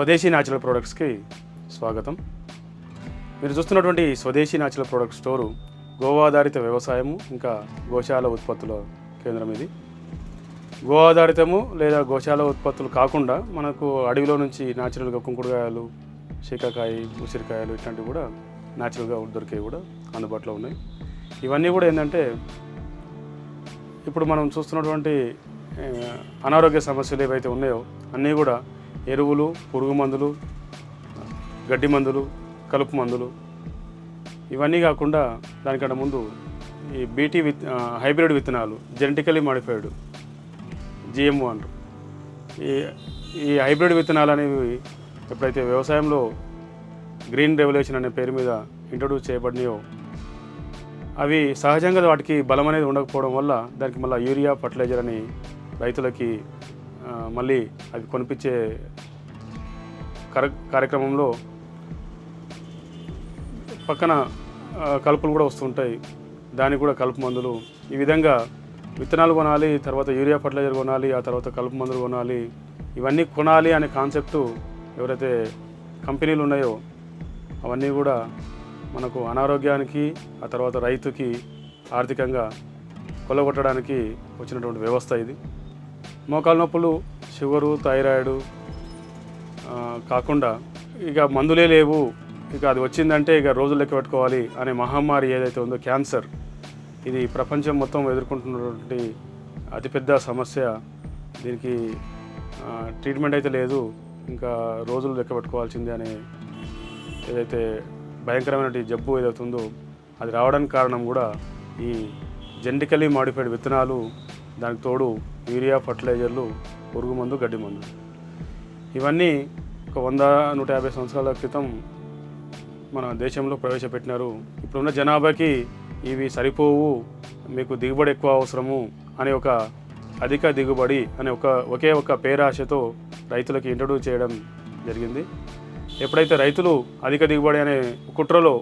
స్వదేశీ న్యాచురల్ ప్రోడక్ట్స్కి స్వాగతం. మీరు చూస్తున్నటువంటి స్వదేశీ న్యాచురల్ ప్రోడక్ట్ స్టోరు గోవాధారిత వ్యవసాయము ఇంకా గోశాల ఉత్పత్తుల కేంద్రం ఇది. గో ఆధారితము లేదా గోశాల ఉత్పత్తులు కాకుండా మనకు అడవిలో నుంచి న్యాచురల్గా కుంకుడుకాయలు శీకాకాయ ఉసిరికాయలు ఇట్లాంటివి కూడా న్యాచురల్గా దొరికేవి కూడా అందుబాటులో ఉన్నాయి. ఇవన్నీ కూడా ఏంటంటే ఇప్పుడు మనం చూస్తున్నటువంటి అనారోగ్య సమస్యలు ఏవైతే ఉన్నాయో అన్నీ కూడా ఎరువులు పురుగు మందులు గడ్డి మందులు కలుపు మందులు. ఇవన్నీ కాకుండా దానికంటే ముందు ఈ బీటీ విత్ హైబ్రిడ్ విత్తనాలు జెనెటికలీ మాడిఫైడ్ జిఎంఓ అంటారు ఈ ఈ హైబ్రిడ్ విత్తనాలు అనేవి ఎప్పుడైతే వ్యవసాయంలో గ్రీన్ రెవల్యూషన్ అనే పేరు మీద ఇంట్రొడ్యూస్ చేయబడినాయో అవి సహజంగా వాటికి బలం అనేది ఉండకపోవడం వల్ల దానికి మళ్ళీ యూరియా ఫర్టిలైజర్ అని రైతులకి మళ్ళీ అవి కొనిపించే కర కార్యక్రమంలో పక్కన కలుపులు కూడా వస్తుంటాయి దానికి కూడా కలుపు మందులు. ఈ విధంగా విత్తనాలు కొనాలి తర్వాత యూరియా ఫర్టిలైజర్ కొనాలి ఆ తర్వాత కలుపు మందులు కొనాలి ఇవన్నీ కొనాలి అనే కాన్సెప్టు ఎవరైతే కంపెనీలు ఉన్నాయో అవన్నీ కూడా మనకు అనారోగ్యానికి ఆ తర్వాత రైతుకి ఆర్థికంగా కొల్లగొట్టడానికి వచ్చినటువంటి వ్యవస్థ ఇది. మోకాలు నొప్పులు షుగరు థైరాయిడ్ కాకుండా ఇక మందులే లేవు. ఇక అది వచ్చిందంటే ఇక రోజులు లెక్క పెట్టుకోవాలి అనే మహమ్మారి ఏదైతే ఉందో క్యాన్సర్ ఇది ప్రపంచం మొత్తం ఎదుర్కొంటున్నటువంటి అతిపెద్ద సమస్య. దీనికి ట్రీట్మెంట్ అయితే లేదు. ఇంకా రోజులు లెక్క పెట్టుకోవాల్సిందే అనే ఏదైతే భయంకరమైన జబ్బు ఏదైతుందో అది రావడానికి కారణం కూడా ఈ జెనటికలీ మాడిఫైడ్ విత్తనాలు దానికి తోడు యూరియా ఫర్టిలైజర్లు పురుగు మందు గడ్డి మందు. ఇవన్నీ ఒక వంద నూట యాభై సంవత్సరాల క్రితం మన దేశంలో ప్రవేశపెట్టినారు. ఇప్పుడున్న జనాభాకి ఇవి సరిపోవు మీకు దిగుబడి ఎక్కువ అవసరము అనే ఒక అధిక దిగుబడి అనే ఒక ఒకే ఒక పేరాశతో రైతులకి ఇంట్రడ్యూస్ చేయడం జరిగింది. ఎప్పుడైతే రైతులు అధిక దిగుబడి అనే కుట్రలో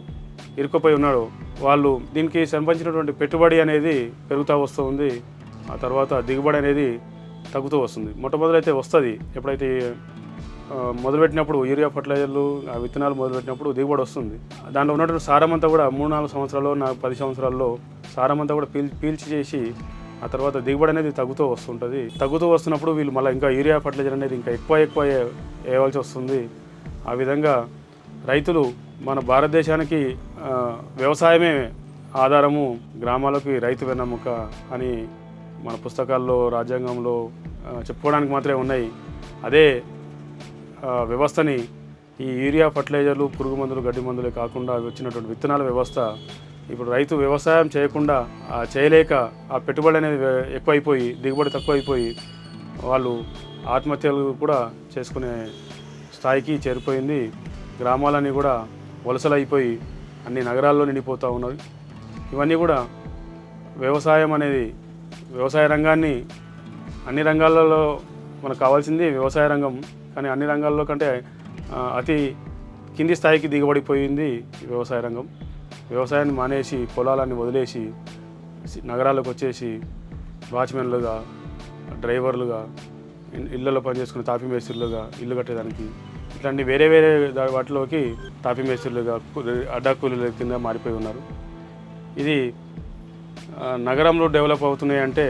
ఇరుక్కుపోయి ఉన్నాడో వాళ్ళు దీనికి సంబంధించినటువంటి పెట్టుబడి అనేది పెరుగుతూ వస్తూ ఉంది. ఆ తర్వాత దిగుబడి అనేది తగ్గుతూ వస్తుంది. మొట్టమొదలైతే వస్తుంది. ఎప్పుడైతే మొదలుపెట్టినప్పుడు యూరియా ఫర్టిలైజర్లు ఆ విత్తనాలు మొదలుపెట్టినప్పుడు దిగుబడి వస్తుంది. దాంట్లో ఉన్నటువంటి సారం అంతా కూడా మూడు నాలుగు సంవత్సరాల్లో నా పది సంవత్సరాల్లో సారం అంతా కూడా పీల్ పీల్చి చేసి ఆ తర్వాత దిగుబడి అనేది తగ్గుతూ వస్తుంటుంది. తగ్గుతూ వస్తున్నప్పుడు వీళ్ళు మళ్ళీ ఇంకా యూరియా ఫర్టిలైజర్ అనేది ఇంకా ఎక్కువ ఎక్కువ వేయవలసి వస్తుంది. ఆ విధంగా రైతులు మన భారతదేశానికి వ్యవసాయమే ఆధారము గ్రామాలకి రైతు వెన్నముక అని మన పుస్తకాల్లో రాజ్యాంగంలో చెప్పుకోవడానికి మాత్రమే ఉన్నాయి. అదే వ్యవస్థని ఈ యూరియా ఫర్టిలైజర్లు పురుగు మందులు గడ్డి మందులే కాకుండా వచ్చినటువంటి విత్తనాల వ్యవస్థ ఇప్పుడు రైతు వ్యవసాయం చేయకుండా చేయలేక ఆ పెట్టుబడి అనేది ఎక్కువైపోయి దిగుబడి తక్కువైపోయి వాళ్ళు ఆత్మహత్యలు కూడా చేసుకునే స్థాయికి చేరిపోయింది. గ్రామాలన్నీ కూడా వలసలైపోయి అన్ని నగరాల్లో నిండిపోతూ ఉన్నారు ఇవన్నీ కూడా వ్యవసాయం అనేది వ్యవసాయ రంగాన్ని అన్ని రంగాలలో మనకు కావాల్సింది వ్యవసాయ రంగం. కానీ అన్ని రంగాల్లో కంటే అతి కింది స్థాయికి దిగబడిపోయింది వ్యవసాయ రంగం. వ్యవసాయాన్ని మానేసి పొలాలన్నీ వదిలేసి నగరాలకు వచ్చేసి వాచ్మెన్లుగా డ్రైవర్లుగా ఇళ్ళలో పనిచేసుకునే తాపీ మేస్త్రులుగా ఇల్లు కట్టేదానికి ఇట్లాంటి వేరే వేరే దా- వాటిలోకి తాపీ మేస్త్రులుగా అడ్డా కూలీల కింద మారిపోయి ఉన్నారు. ఇది నగరంలో డెవలప్ అవుతున్నాయి అంటే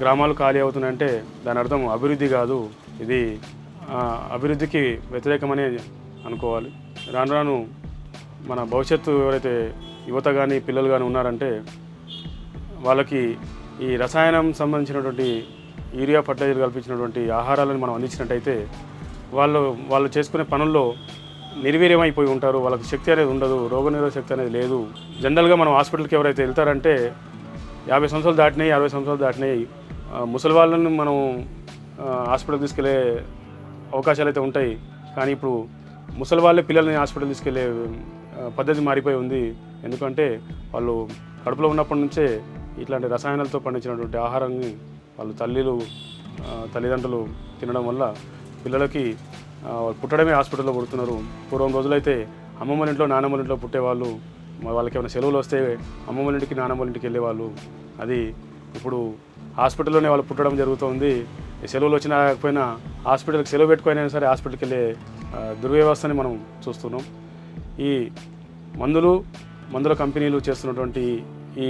గ్రామాలు ఖాళీ అవుతున్నాయి అంటే దాని అర్థం అభివృద్ధి కాదు. ఇది అభివృద్ధికి వ్యతిరేకమనే అనుకోవాలి. రాను రాను మన భవిష్యత్తు ఎవరైతే యువత కానీ పిల్లలు కానీ ఉన్నారంటే వాళ్ళకి ఈ రసాయనం సంబంధించినటువంటి యూరియా ఫర్టిలైజర్ కల్పించినటువంటి ఆహారాలను మనం అందించినట్టయితే వాళ్ళు వాళ్ళు చేసుకునే పనుల్లో నిర్వీర్యమైపోయి ఉంటారు. వాళ్ళకి శక్తి అనేది ఉండదు రోగనిరోధక శక్తి అనేది లేదు. జనరల్గా మనం హాస్పిటల్కి ఎవరైతే వెళ్తారంటే యాభై సంవత్సరాలు దాటినాయి అరవై సంవత్సరాలు దాటినాయి. ముసలి వాళ్ళని మనం హాస్పిటల్ హాస్పిటల్కి తీసుకెళ్ళే అవకాశాలు అయితే ఉంటాయి. కానీ ఇప్పుడు ముసలి వాళ్ళే పిల్లల్ని హాస్పిటల్ తీసుకెళ్ళే పద్ధతి మారిపోయి ఉంది. ఎందుకంటే వాళ్ళు కడుపులో ఉన్నప్పటి నుంచే ఇట్లాంటి రసాయనాలతో పండించినటువంటి ఆహారాన్ని వాళ్ళు తల్లిలు తల్లిదండ్రులు తినడం వల్ల పిల్లలకి వాళ్ళు పుట్టడమే హాస్పిటల్లో పుడుతున్నారు. పూర్వం రోజులైతే అమ్మమ్మల ఇంట్లో నానమ్మల ఇంట్లో పుట్టేవాళ్ళు. వాళ్ళకి ఏమైనా సెలవులు వస్తే అమ్మమ్మ ఇంటికి నాన్నమ్మ ఇంటికి వెళ్ళేవాళ్ళు. అది ఇప్పుడు హాస్పిటల్లోనే వాళ్ళు పుట్టడం జరుగుతుంది. సెలవులు వచ్చినా లేకపోయినా హాస్పిటల్కి సెలవు పెట్టుకుని సరే హాస్పిటల్కి వెళ్ళే దుర్వ్యవస్థని మనం చూస్తున్నాం. ఈ మందులు మందుల కంపెనీలు చేస్తున్నటువంటి ఈ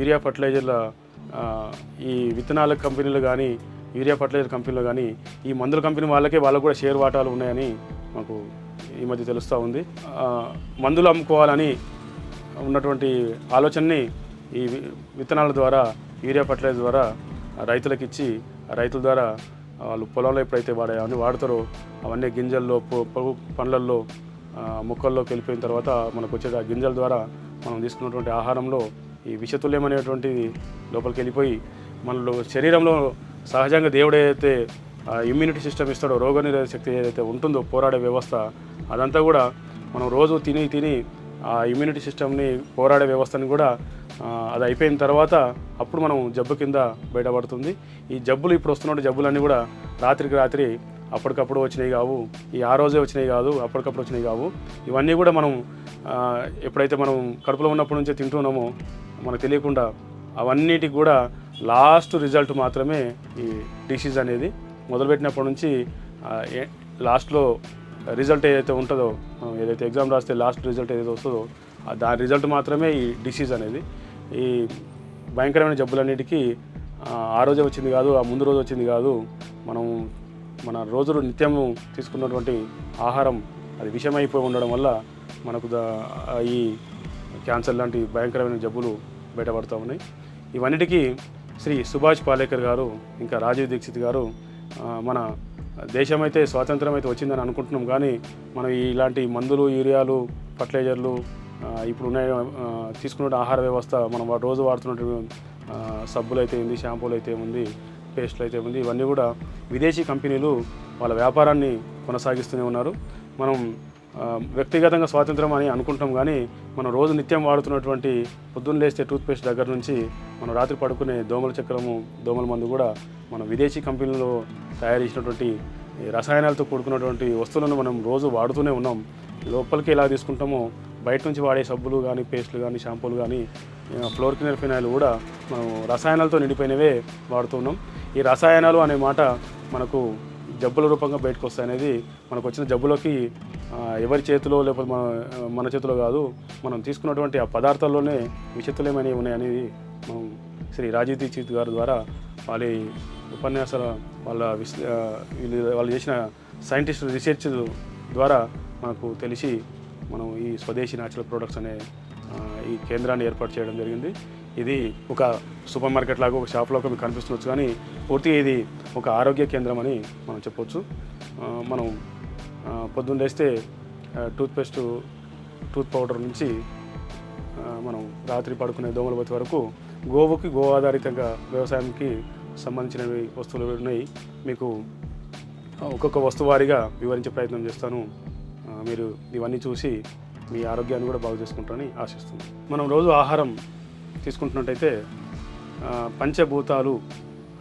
యూరియా ఫర్టిలైజర్ల ఈ విత్తనాల కంపెనీలు కానీ యూరియా ఫర్టిలైజర్ కంపెనీలు కానీ ఈ మందుల కంపెనీ వాళ్ళకే వాళ్ళకు కూడా షేర్ వాటాలు ఉన్నాయని మాకు ఈ మధ్య తెలుస్తూ ఉంది. మందులు అమ్ముకోవాలని ఉన్నటువంటి ఆలోచనని ఈ విత్తనాల ద్వారా యూరియా ఫర్టిలైజర్ ద్వారా రైతులకు ఇచ్చి రైతుల ద్వారా వాళ్ళు పొలంలో ఎప్పుడైతే వాడే అవన్నీ వాడతారో అవన్నీ గింజల్లో పొ- పండ్లల్లో మొక్కల్లోకి వెళ్ళిపోయిన తర్వాత మనకు వచ్చే ఆ గింజల ద్వారా మనం తీసుకున్నటువంటి ఆహారంలో ఈ విషతుల్యమైనటువంటిది లోపలికి వెళ్ళిపోయి మనలో శరీరంలో సహజంగా దేవుడు ఏదైతే ఇమ్యూనిటీ సిస్టమ్ ఇస్తాడో రోగనిరోధక శక్తి ఏదైతే ఉంటుందో పోరాడే వ్యవస్థ అదంతా కూడా మనం రోజు తిని తిని ఆ ఇమ్యూనిటీ సిస్టమ్ని పోరాడే వ్యవస్థని కూడా అది అయిపోయిన తర్వాత అప్పుడు మనం జబ్బు కింద బయటపడుతుంది. ఈ జబ్బులు ఇప్పుడు వస్తున్న జబ్బులన్నీ కూడా రాత్రికి రాత్రి అప్పటికప్పుడు వచ్చినాయి కావు. ఈ ఆ రోజే వచ్చినాయి కాదు అప్పటికప్పుడు వచ్చినాయి కావు. ఇవన్నీ కూడా మనం ఎప్పుడైతే మనం కడుపులో ఉన్నప్పటి నుంచే తింటున్నామో మనకు తెలియకుండా అవన్నిటికి కూడా లాస్ట్ రిజల్ట్ మాత్రమే ఈ డిసీజ్ అనేది మొదలుపెట్టినప్పటి నుంచి లాస్ట్లో రిజల్ట్ ఏదైతే ఉంటుందో ఏదైతే ఎగ్జామ్ రాస్తే లాస్ట్ రిజల్ట్ ఏదైతే వస్తుందో దాని రిజల్ట్ మాత్రమే ఈ డిసీజ్ అనేది. ఈ భయంకరమైన జబ్బులన్నిటికీ ఆ, ఆ రోజే వచ్చింది కాదు ఆ ముందు రోజు వచ్చింది కాదు మనం మన రోజులు నిత్యము తీసుకున్నటువంటి ఆహారం అది విషమైపోయి ఉండడం వల్ల మనకు దా ఈ క్యాన్సర్ లాంటి భయంకరమైన జబ్బులు బయటపడుతూ ఉన్నాయి. ఇవన్నిటికీ శ్రీ సుభాష్ పాలేకర్ గారు ఇంకా రాజీవ్ దీక్షిత్ గారు మన దేశం అయితే స్వాతంత్రం అయితే వచ్చిందని అనుకుంటున్నాం కానీ మనం ఇలాంటి మందులు యూరియాలు ఫర్టిలైజర్లు ఇప్పుడు ఉన్న తీసుకున్న ఆహార వ్యవస్థ మనం రోజు వాడుతున్నటువంటి సబ్బులు అయితే ఉంది షాంపూలు అయితే ఉంది పేస్ట్లు అయితే ఉంది ఇవన్నీ కూడా విదేశీ కంపెనీలు వాళ్ళ వ్యాపారాన్ని కొనసాగిస్తూనే ఉన్నారు. మనం వ్యక్తిగతంగా స్వాతంత్రం అని అనుకుంటాం కానీ మనం రోజు నిత్యం వాడుతున్నటువంటి పొద్దున్న లేస్తే టూత్పేస్ట్ దగ్గర నుంచి మనం రాత్రి పడుకునే దోమల చక్రము దోమల మందు కూడా మనం విదేశీ కంపెనీలో తయారు చేసినటువంటి ఈ రసాయనాలతో కూడుకున్నటువంటి వస్తువులను మనం రోజు వాడుతూనే ఉన్నాం. లోపలికి ఎలా తీసుకుంటామో బయట నుంచి వాడే సబ్బులు కానీ పేస్ట్లు కానీ షాంపూలు కానీ ఫ్లోర్ క్లీనర్ ఫినాయిల్ కూడా మనం రసాయనాలతో నిండిపోయినవే వాడుతున్నాం ఈ రసాయనాలు అనే మాట మనకు జబ్బుల రూపంగా బయటకు వస్తాయి అనేది మనకు వచ్చిన జబ్బులోకి ఎవరి చేతిలో లేకపోతే మన మన చేతిలో కాదు మనం తీసుకున్నటువంటి ఆ పదార్థాల్లోనే విషతులేమైనవి ఉన్నాయనేది మనం శ్రీ రాజీవ్ దీక్షిత్ గారి ద్వారా వాళ్ళ ఉపన్యాసాల వాళ్ళ విశ్ వాళ్ళు చేసిన సైంటిస్ట్ రీసెర్చ్ ద్వారా మనకు తెలిసి మనం ఈ స్వదేశీ న్యాచురల్ ప్రొడక్ట్స్ అనే ఈ కేంద్రాన్ని ఏర్పాటు చేయడం జరిగింది. ఇది ఒక సూపర్ మార్కెట్ లాగా ఒక షాప్ లాగా మీకు కనిపిస్తుండొచ్చు కానీ పూర్తిగా ఇది ఒక ఆరోగ్య కేంద్రం అని మనం చెప్పొచ్చు. మనం పొద్దున్న లేస్తే టూత్పేస్ట్ టూత్ పౌడర్ నుంచి మనం రాత్రి పడుకునే దోమల బతి వరకు గోవుకి గో ఆధారితంగా వ్యవసాయానికి సంబంధించినవి వస్తువులు ఉన్నాయి. మీకు ఒక్కొక్క వస్తువు వివరించే ప్రయత్నం చేస్తాను. మీరు ఇవన్నీ చూసి మీ ఆరోగ్యాన్ని కూడా బాగు చేసుకుంటారని ఆశిస్తుంది మనం రోజు ఆహారం తీసుకుంటున్నట్టయితే పంచభూతాలు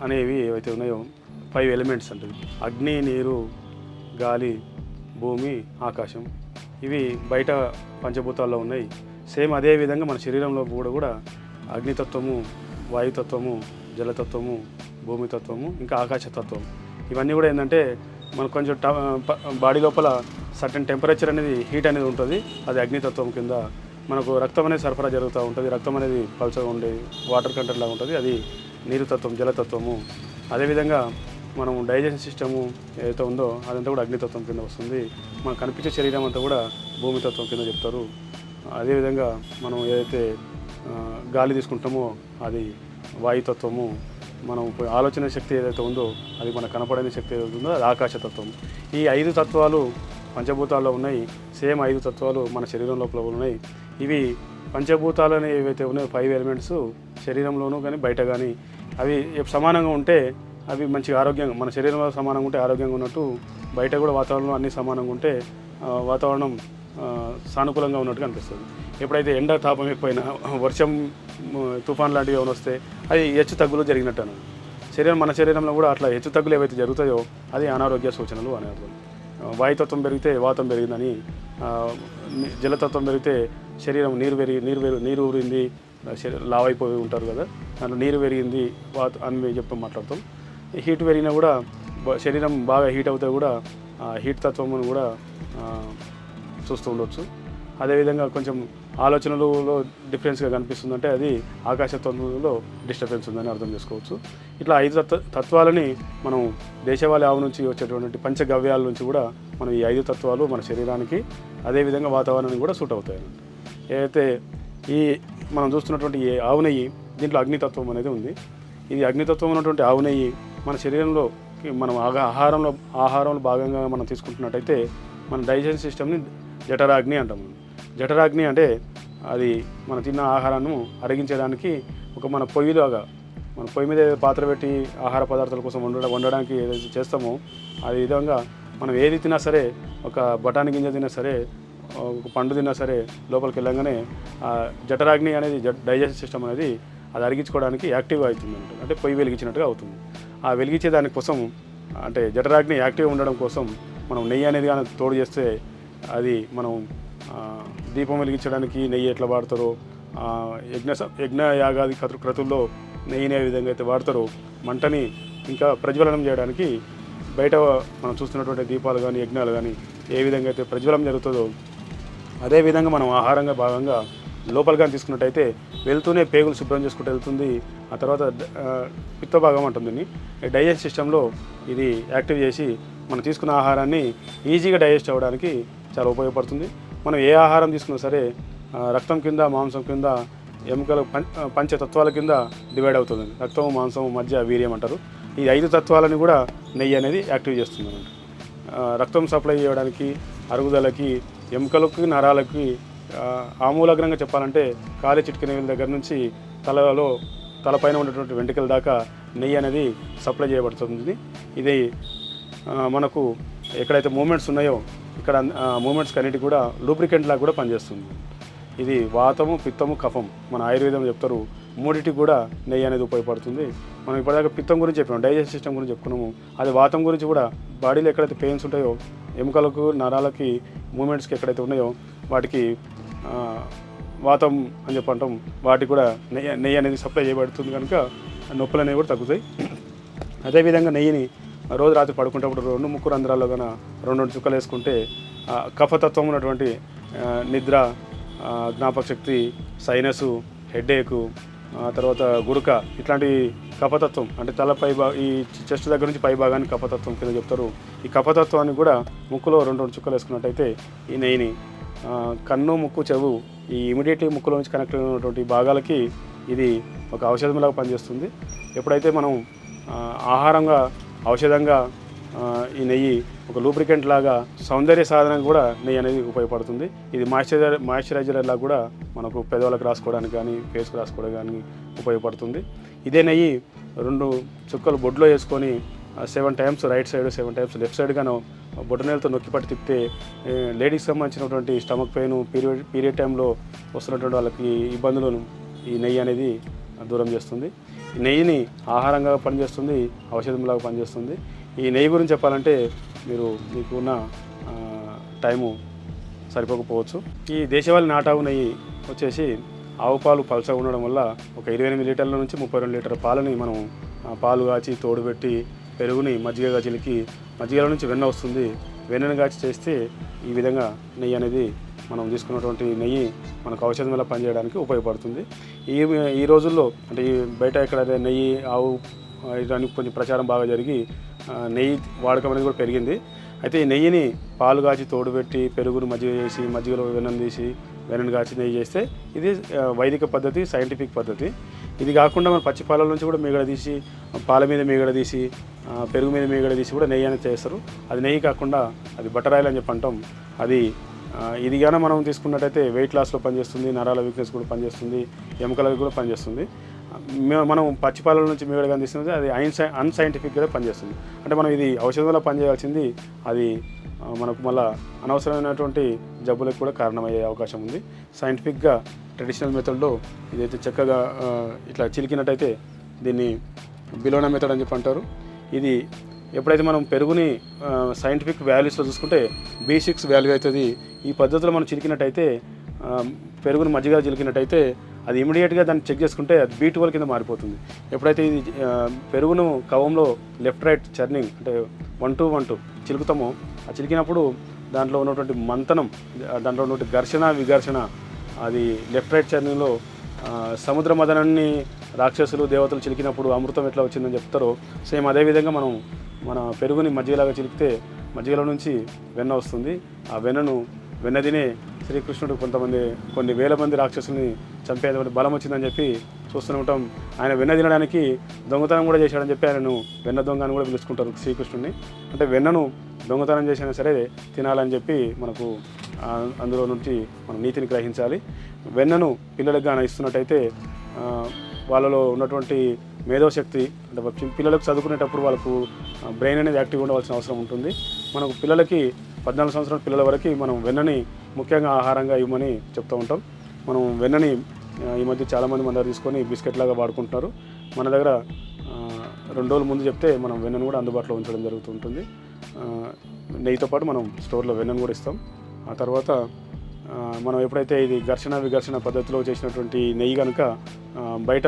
అనేవి ఏవైతే ఉన్నాయో ఫైవ్ ఎలిమెంట్స్ అంటే అగ్ని నీరు గాలి భూమి ఆకాశం ఇవి బయట పంచభూతాల్లో ఉన్నాయి. సేమ్ అదే విధంగా మన శరీరంలో కూడా కూడా అగ్నితత్వము వాయుతత్వము జలతత్వము భూమితత్వము ఇంకా ఆకాశతత్వం. ఇవన్నీ కూడా ఏంటంటే మనకు కొంచెం ట- బాడీ లోపల సర్టన్ టెంపరేచర్ అనేది హీట్ అనేది ఉంటుంది. అది అగ్నితత్వం కింద మనకు రక్తం అనేది సరఫరా జరుగుతూ ఉంటుంది. రక్తం అనేది పల్చగా ఉండే వాటర్ కంటెంట్ లాగా ఉంటుంది. అది నీరుతత్వం జలతత్వము. అదేవిధంగా మనం డైజెషన్ సిస్టము ఏదైతే ఉందో అదంతా కూడా అగ్నితత్వం కింద వస్తుంది. మనకు కనిపించే శరీరం అంతా కూడా భూమితత్వం కింద చెప్తారు. అదేవిధంగా మనం ఏదైతే గాలి తీసుకుంటామో అది వాయుతత్వము. మనం ఆలోచన శక్తి ఏదైతే ఉందో అది మనకు కనపడని శక్తి ఏదైతే ఉందో అది ఆకాశతత్వం ఈ ఐదు తత్వాలు పంచభూతాల్లో ఉన్నాయి. సేమ్ ఐదు తత్వాలు మన శరీరం లోపల ఉన్నాయి. ఇవి పంచభూతాలు అనేవి ఏవైతే ఉన్నాయో ఫైవ్ ఎలిమెంట్స్ శరీరంలోనూ కానీ బయట కానీ అవి సమానంగా ఉంటే అవి మంచిగా ఆరోగ్యంగా మన శరీరంలో సమానంగా ఉంటే ఆరోగ్యంగా ఉన్నట్టు బయట కూడా వాతావరణం అన్ని సమానంగా ఉంటే వాతావరణం సానుకూలంగా ఉన్నట్టుగా అనిపిస్తుంది. ఎప్పుడైతే ఎండ తాపం ఎక్కువైనా వర్షం తుఫాన్ లాంటివి ఏమైనా వస్తే అది హెచ్చు తగ్గులు జరిగినట్టు శరీరం మన శరీరంలో కూడా అట్లా హెచ్చు తగ్గులు ఏవైతే జరుగుతాయో అది అనారోగ్య సూచనలు అని అర్థం. వాయుతత్వం పెరిగితే వాతం పెరిగిందని జలతత్వం పెరిగితే శరీరం నీరు పెరిగి నీరు పెరిగి నీరు ఊరింది లావైపోయి ఉంటారు కదా దాంట్లో నీరు పెరిగింది వాత అని చెప్పి మాట్లాడతాం. హీట్ పెరిగినా కూడా శరీరం బాగా హీట్ అవుతే కూడా ఆ హీట్ తత్వమును కూడా చూస్తూ ఉండొచ్చు. అదేవిధంగా కొంచెం ఆలోచనలలో డిఫరెన్స్గా కనిపిస్తుందంటే అది ఆకాశ తత్వంలో డిస్టర్బెన్స్ ఉందని అర్థం చేసుకోవచ్చు. ఇట్లా ఐదు తత్వ తత్వాలని మనం దేశవాళీ ఆవు నుంచి వచ్చేటువంటి పంచగవ్యాల నుంచి కూడా మనం ఈ ఐదు తత్వాలు మన శరీరానికి అదేవిధంగా వాతావరణానికి కూడా సూట్ అవుతాయి ఏదైతే ఈ మనం చూస్తున్నటువంటి ఈ ఆవు నెయ్యి దీంట్లో అగ్నితత్వం అనేది ఉంది. ఇది అగ్నితత్వం ఉన్నటువంటి ఆవు నెయ్యి మన శరీరంలో మనం ఆహారంలో ఆహారంలో భాగంగా మనం తీసుకుంటున్నట్టయితే మన డైజెషన్ సిస్టమ్ని జఠరాగ్ని అంటాము జఠరాగ్ని అంటే అది మనం తిన్న ఆహారాన్ని అరిగించడానికి ఒక మన పొయ్యిలాగా మన పొయ్యి మీద పాత్ర పెట్టి ఆహార పదార్థాల కోసం వండ వండడానికి ఏదైతే చేస్తామో అది విధంగా మనం ఏది తిన్నా సరే ఒక బఠానీ గింజ తిన్నా సరే ఒక పండు తిన్నా సరే లోపలికి వెళ్ళంగానే ఆ జఠరాగ్ని అనేది డైజెషన్ సిస్టమ్ అనేది అది అరిగించుకోవడానికి యాక్టివ్ అవుతుంది అంటే పొయ్యి వెలిగించినట్టుగా అవుతుంది. ఆ వెలిగించే దానికోసం అంటే జఠరాగ్ని యాక్టివ్ ఉండడం కోసం మనం నెయ్యి అనేది కానీ తోడు చేస్తే అది మనం దీపం వెలిగించడానికి నెయ్యి ఎట్లా వాడతారో యజ్ఞ యజ్ఞ యాగాది క్రతు క్రతుల్లో నెయ్యిని ఏ విధంగా అయితే వాడతారో మంటని ఇంకా ప్రజ్వలనం చేయడానికి బయట మనం చూస్తున్నటువంటి దీపాలు కానీ యజ్ఞాలు కానీ ఏ విధంగా అయితే ప్రజ్వలం జరుగుతుందో అదేవిధంగా మనం ఆహారంగా భాగంగా లోపలిగా తీసుకున్నట్టయితే వెళ్తూనే పేగులు శుభ్రం చేసుకుంటూ వెళ్తుంది. ఆ తర్వాత పిత్త భాగం అంటుంది దీన్ని. ఈ డైజెస్ట్ సిస్టంలో ఇది యాక్టివ్ చేసి మనం తీసుకున్న ఆహారాన్ని ఈజీగా డైజెస్ట్ అవ్వడానికి చాలా ఉపయోగపడుతుంది. మనం ఏ ఆహారం తీసుకున్నా సరే రక్తం కింద మాంసం కింద ఎముకల పంచ తత్వాల కింద డివైడ్ అవుతుంది. రక్తం మాంసం మధ్య వీర్యం అంటారు. ఈ ఐదు తత్వాలని కూడా నెయ్యి అనేది యాక్టివ్ చేస్తుంది. అన్నమాట రక్తం సప్లై చేయడానికి అరుగుదలకి ఎముకలకి నరాలకి ఆ, చెప్పాలంటే కాలి చిటికిన దగ్గర నుంచి తలలో తలపైన ఉన్నటువంటి వెంట్రుకల దాకా నెయ్యి అనేది సప్లై చేయబడుతుంది. ఇది మనకు ఎక్కడైతే మూమెంట్స్ ఉన్నాయో ఇక్కడ మూమెంట్స్ అన్నిటి కూడా లూబ్రికెంట్ లాగా కూడా పనిచేస్తుంది. ఇది వాతము పిత్తము కఫం మన ఆయుర్వేదం చెప్తారు. మూడిటికి కూడా నెయ్యి అనేది ఉపయోగపడుతుంది. మనం ఇప్పటిదాకా పిత్తం గురించి చెప్పాము డైజెస్ట్ సిస్టమ్ గురించి చెప్పుకున్నాము. అది వాతం గురించి కూడా బాడీలో ఎక్కడైతే పెయిన్స్ ఉంటాయో ఎముకలకు నరాలకి మూమెంట్స్కి ఎక్కడైతే ఉన్నాయో వాటికి వాతం అని చెప్పి అంటాం వాటికి కూడా నెయ్యి నెయ్యి అనేది సప్లై చేయబడుతుంది కనుక నొప్పులు అనేవి కూడా తగ్గుతాయి. అదేవిధంగా నెయ్యిని రోజు రాత్రి పడుకునేటప్పుడు రెండు ముక్కు రంధ్రాల్లో కన రెండు రెండు చుక్కలు వేసుకుంటే కఫతత్వం ఉన్నటువంటి నిద్ర జ్ఞాపకశక్తి జ్ఞాపక శక్తి సైనసు హెడ్ఏకు తర్వాత గురుక ఇట్లాంటి కపతత్వం అంటే తలపై భా ఈ చెస్ట్ దగ్గర నుంచి పై భాగాన్ని కపతత్వం కింద చెప్తారు. ఈ కపతత్వాన్ని కూడా ముక్కులో రెండు రెండు చుక్కలు వేసుకున్నట్టయితే ఈ నెయ్యిని కన్ను ముక్కు చెవు ఈ ఇమీడియట్లీ ముక్కులో నుంచి కనెక్ట్ అయినటువంటి భాగాలకి ఇది ఒక ఔషధంలాగా పనిచేస్తుంది. ఎప్పుడైతే మనం ఆహారంగా ఔషధంగా ఈ నెయ్యి ఒక లూబ్రికెంట్ లాగా సౌందర్య సాధనం కూడా నెయ్యి అనేది ఉపయోగపడుతుంది. ఇది మాయిశ్చరైజర్ మాయిశ్చరైజర్ లాగా కూడా మనకు పెదవులకు రాసుకోవడానికి కానీ ఫేస్కి రాసుకోవడానికి కానీ ఉపయోగపడుతుంది. ఇదే నెయ్యి రెండు చుక్కలు బొడ్లో వేసుకొని seven times right side seven times left side గాను బొటనేలతో నొక్కి పట్టి తిప్పితే లేడీస్కి సంబంధించినటువంటి స్టమక్ పెయిన్ పీరియడ్ పీరియడ్ టైంలో వస్తున్నటువంటి వాళ్ళకి ఇబ్బందులను ఈ నెయ్యి అనేది దూరం చేస్తుంది. నెయ్యిని ఆహారంగా పనిచేస్తుంది ఔషధంలాగా పనిచేస్తుంది. ఈ నెయ్యి గురించి చెప్పాలంటే మీరు మీకు ఉన్న టైము సరిపోకపోవచ్చు. ఈ దేశవాళీ నాటావు నెయ్యి వచ్చేసి ఆవు పాలు పలచగా ఉండడం వల్ల ఒక ఇరవై ఎనిమిది లీటర్ల నుంచి ముప్పై రెండు లీటర్ల పాలని మనం పాలు కాచి తోడుపెట్టి పెరుగుని మజ్జిగగా చిలికి మజ్జిగలో నుంచి వెన్న వస్తుంది. వెన్నను కాచి చేస్తే ఈ విధంగా నెయ్యి అనేది మనం తీసుకున్నటువంటి నెయ్యి మనకు ఔషధం వల్ల పనిచేయడానికి ఉపయోగపడుతుంది. ఈ ఈ రోజుల్లో అంటే ఈ బయట ఎక్కడ నెయ్యి ఆవు దానికి కొంచెం ప్రచారం బాగా జరిగి నెయ్యి వాడకం అనేది కూడా పెరిగింది. అయితే ఈ నెయ్యిని పాలు కాచి తోడుపెట్టి పెరుగును మజ్జిగ చేసి మజ్జిగలో వెన్నం తీసి వెన్నను కాచి నెయ్యి చేస్తే ఇది వైదిక పద్ధతి సైంటిఫిక్ పద్ధతి. ఇది కాకుండా మన పచ్చి పాల నుంచి కూడా మీగడ తీసి పాల మీద మీగడ తీసి పెరుగు మీద మీగడ తీసి కూడా నెయ్యి అనేది చేస్తారు. అది నెయ్యి కాకుండా అది బటర్ ఆయిల్ అని చెప్పి అంటాం. అది ఇది కానీ మనం తీసుకున్నట్టయితే వెయిట్ లాస్లో పనిచేస్తుంది నరాల వీక్నెస్ కూడా పనిచేస్తుంది ఎముకలకు కూడా పనిచేస్తుంది. మే- మనం పచ్చిపాలల నుంచి మీగడ కానీ తీసుకుంటే అది అన్సై అన్సైంటిఫిక్గా పనిచేస్తుంది. అంటే మనం ఇది ఔషధం వల్ల పనిచేయాల్సింది అది మనకు మళ్ళీ అనవసరమైనటువంటి జబ్బులకు కూడా కారణమయ్యే అవకాశం ఉంది. సైంటిఫిక్గా ట్రెడిషనల్ మెథడ్లో ఇదైతే చక్కగా ఇట్లా చిలికినట్టయితే దీన్ని బిలోనా మెథడ్ అని చెప్పి అంటారు. ఇది ఎప్పుడైతే మనం పెరుగుని సైంటిఫిక్ వాల్యూస్లో చూసుకుంటే బేసిక్స్ వాల్యూ అవుతుంది. ఈ పద్ధతిలో మనం చిలికినట్టయితే పెరుగును పెరుగుని మజ్జిగ చిలికినట్టయితే అది ఇమీడియట్గా దాన్ని చెక్ చేసుకుంటే అది బీ ట్వెల్వ్ కింద మారిపోతుంది. ఎప్పుడైతే ఇది పెరుగును కవంలో లెఫ్ట్ రైట్ చర్నింగ్ అంటే వన్ టూ వన్ టూ చిలుకుతామో ఆ చిలికినప్పుడు దాంట్లో ఉన్నటువంటి మంతనం దాంట్లో ఉన్నటువంటి ఘర్షణ విఘర్షణ అది లెఫ్ట్ రైట్ చర్నిలో సముద్ర మదనాన్ని రాక్షసులు దేవతలు చిలికినప్పుడు అమృతం ఎట్లా వచ్చిందని చెప్తారో సేమ్ అదేవిధంగా మనం మన పెరుగుని మజ్జిగలాగా చిలికితే మజ్జిగలో నుంచి వెన్న వస్తుంది. ఆ వెన్నను వెన్న తినే శ్రీకృష్ణుడు కొంతమంది కొన్ని వేల మంది రాక్షసుల్ని చంపేటువంటి బలం వచ్చిందని చెప్పి చూస్తూనే ఉంటాం. ఆయన వెన్న తినడానికి దొంగతనం కూడా చేశాడని చెప్పి ఆయనను వెన్న దొంగ అని కూడా పిలుచుకుంటారు శ్రీకృష్ణుడిని అంటే వెన్నను దొంగతనం చేసినా సరే తినాలని చెప్పి మనకు అందులో నుంచి మనం నీతిని గ్రహించాలి. వెన్నను పిల్లలకు గాన ఇస్తున్నట్టయితే వాళ్ళలో ఉన్నటువంటి మేధోశక్తి అంటే పిల్లలకు చదువుకునేటప్పుడు వాళ్ళకు బ్రెయిన్ అనేది యాక్టివ్గా ఉండవలసిన అవసరం ఉంటుంది. మనకు పిల్లలకి పద్నాలుగు సంవత్సరాల పిల్లల వరకు మనం వెన్నని ముఖ్యంగా ఆహారంగా ఇవ్వమని చెప్తూ ఉంటాం. మనం వెన్నని ఈ మధ్య చాలామంది మన దగ్గర తీసుకొని బిస్కెట్ లాగా వాడుకుంటున్నారు. మన దగ్గర రెండు రోజుల ముందు చెప్తే మనం వెన్నను కూడా అందుబాటులో ఉంచడం జరుగుతుంటుంది నెయ్యితో పాటు మనం స్టోర్లో వెన్నను కూడా ఇస్తాం. ఆ తర్వాత మనం ఎప్పుడైతే ఇది ఘర్షణ విఘర్షణ పద్ధతిలో చేసినటువంటి నెయ్యి కనుక బయట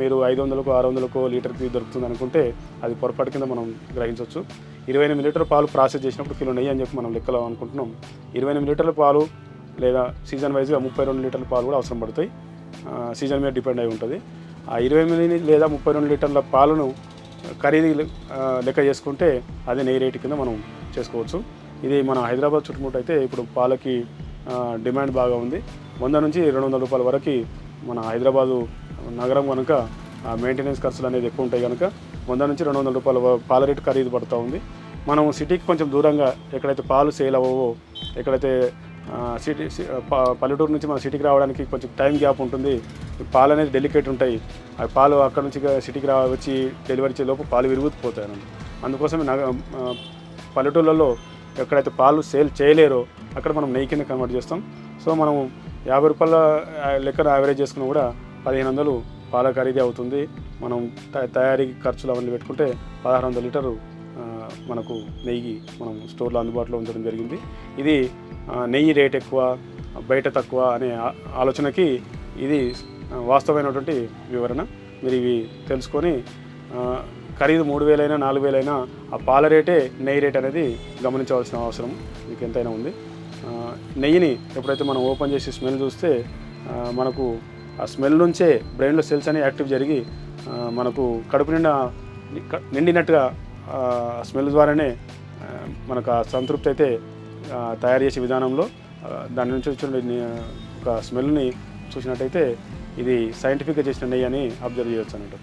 మీరు ఐదు వందలకు ఆరు వందలకు లీటర్కి దొరుకుతుంది అనుకుంటే అది పొరపాటు కింద మనం గ్రహించవచ్చు. ఇరవై ఎనిమిది లీటర్ పాలు ప్రాసెస్ చేసినప్పుడు కిలో నెయ్యి అని చెప్పి మనం లెక్కలో అనుకుంటున్నాం. ఇరవై ఎనిమిది లీటర్ల పాలు లేదా సీజన్ వైజ్గా ముప్పై రెండు లీటర్ల పాలు కూడా అవసరం పడతాయి. సీజన్ మీద డిపెండ్ అయి ఉంటుంది. ఆ ఇరవై ఎనిమిది లేదా ముప్పై రెండు లీటర్ల పాలను ఖరీదు లెక్క చేసుకుంటే అది నెయ్యి రేటు కింద మనం చేసుకోవచ్చు. ఇది మన హైదరాబాద్ చుట్టుముట్టు అయితే ఇప్పుడు పాలకి డిమాండ్ బాగా ఉంది. వంద నుంచి రెండు వందల రూపాయల వరకు మన హైదరాబాదు నగరం కనుక మెయింటెనెన్స్ ఖర్చులు అనేది ఎక్కువ ఉంటాయి కనుక వంద నుంచి రెండు వందల రూపాయల పాల రేటు ఖరీదు పడుతూ ఉంది. మనం సిటీకి కొంచెం దూరంగా ఎక్కడైతే పాలు సేల్ అవ్వవో ఎక్కడైతే సిటీ సి- పల్లెటూరు నుంచి మన సిటీకి రావడానికి కొంచెం టైం గ్యాప్ ఉంటుంది. పాలు అనేది డెలికేట్ ఉంటాయి. ఆ పాలు అక్కడ నుంచి సిటీకి రా వచ్చి డెలివరీ చేసే లోపు పాలు విరుగుతుపోతాయి అందుకోసమే నగ పల్లెటూళ్ళలో ఎక్కడైతే పాలు సేల్ చేయలేరో అక్కడ మనం నెయ్యి కింద కన్వర్ట్ చేస్తాం. సో మనం యాభై రూపాయల లెక్కన యావరేజ్ చేసుకున్నా కూడా పదిహేను వందలు పాల ఖరీదే అవుతుంది. మనం త- తయారీ ఖర్చులు అవన్నీ పెట్టుకుంటే పదహారు వందల లీటరు మనకు నెయ్యి మనం స్టోర్లో అందుబాటులో ఉంచడం జరిగింది. ఇది నెయ్యి రేట్ ఎక్కువ బయట తక్కువ అనే ఆలోచనకి ఇది వాస్తవమైనటువంటి వివరణ. మీరు ఇవి తెలుసుకొని ఖరీదు మూడు వేలైనా నాలుగు వేలైనా ఆ పాల రేటే నెయ్యి రేట్ అనేది గమనించవలసిన అవసరం. మీకు ఎంతైనా ఉంది. నెయ్యిని ఎప్పుడైతే మనం ఓపెన్ చేసి స్మెల్ చూస్తే మనకు ఆ స్మెల్ నుంచే బ్రెయిన్లో సెల్స్ అనేవి యాక్టివ్ జరిగి మనకు కడుపు నిండా నిండినట్టుగా ఆ స్మెల్ ద్వారానే మనకు ఆ సంతృప్తి అయితే తయారు చేసే విధానంలో దాని నుంచి వచ్చిన ఒక స్మెల్ని చూసినట్టయితే ఇది సైంటిఫిక్గా చేసిన నెయ్యి అని అబ్జర్వ్ చేయొచ్చు అన్నట్టు.